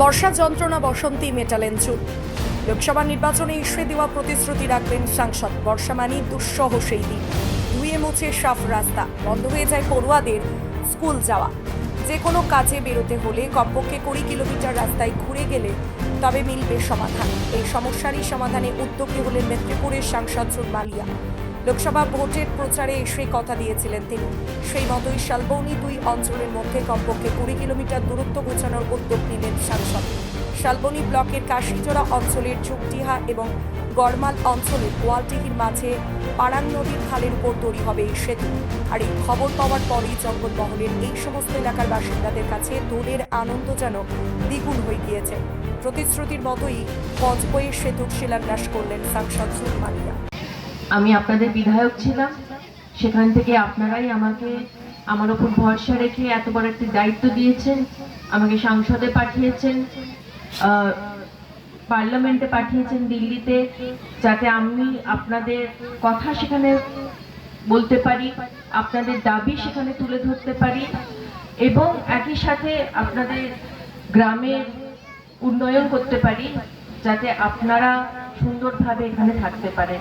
বর্ষা যন্ত্রণা, বসন্তী মেটালেন চুল লোকসভা নির্বাচনে ইস্যে দেওয়া প্রতিশ্রুতি রাখবেন সাংসদ। বর্ষা মানি দুঃসহ সেই দিন। ধুয়ে মুছে সাফ রাস্তা। বন্ধ হয়ে যায় পড়ুয়াদের স্কুল যাওয়া। যে কোনো কাজে বেরোতে হলে কমপক্ষে কুড়ি কিলোমিটার রাস্তায় ঘুরে গেলে তবে মিলবে সমাধান। এই সমস্যারই সমাধানে উদ্যোগী হলেন মেদিনীপুরের সাংসদ মালিয়া লোকসভা ভোটের প্রচারে এসে কথা দিয়েছিলেন তিনি। সেই মতোই শালবৌনি দুই অঞ্চলের মধ্যে কমপক্ষে কুড়ি কিলোমিটার দূরত্ব গোছানোর উদ্যোগ সাংসদ শালবনী ব্লকের কাশিজোড়া অঞ্চলের চুকটিহা এবং গড়মাল অঞ্চলের গোয়ালটিহির মাঝে পাড়াং নদীর খালের উপর তৈরি হবে এই সেতু। আর এই খবর পাওয়ার পরই জঙ্গলমহলের এই সমস্ত এলাকার বাসিন্দাদের কাছে দোলের আনন্দ যেন দ্বিগুণ হয়ে গিয়েছে। প্রতিশ্রুতির মতোই পঞ্চবইয়ের সেতুর শিলান্যাস করলেন সাংসদ সুর মালিয়া আমি আপনাদের বিধায়ক ছিলাম। সেখান থেকে আপনারাই আমাকে আমার ওপর ভরসা রেখে এত বড় একটি দায়িত্ব দিয়েছেন, আমাকে সংসদে পাঠিয়েছেন পার্লামেন্টে পাঠিয়েছেন দিল্লিতে, যাতে আমি আপনাদের কথা সেখানে বলতে পারি, আপনাদের দাবি সেখানে তুলে ধরতে পারি এবং একই সাথে আপনাদের গ্রামের উন্নয়ন করতে পারি, যাতে আপনারা সুন্দরভাবে এখানে থাকতে পারেন।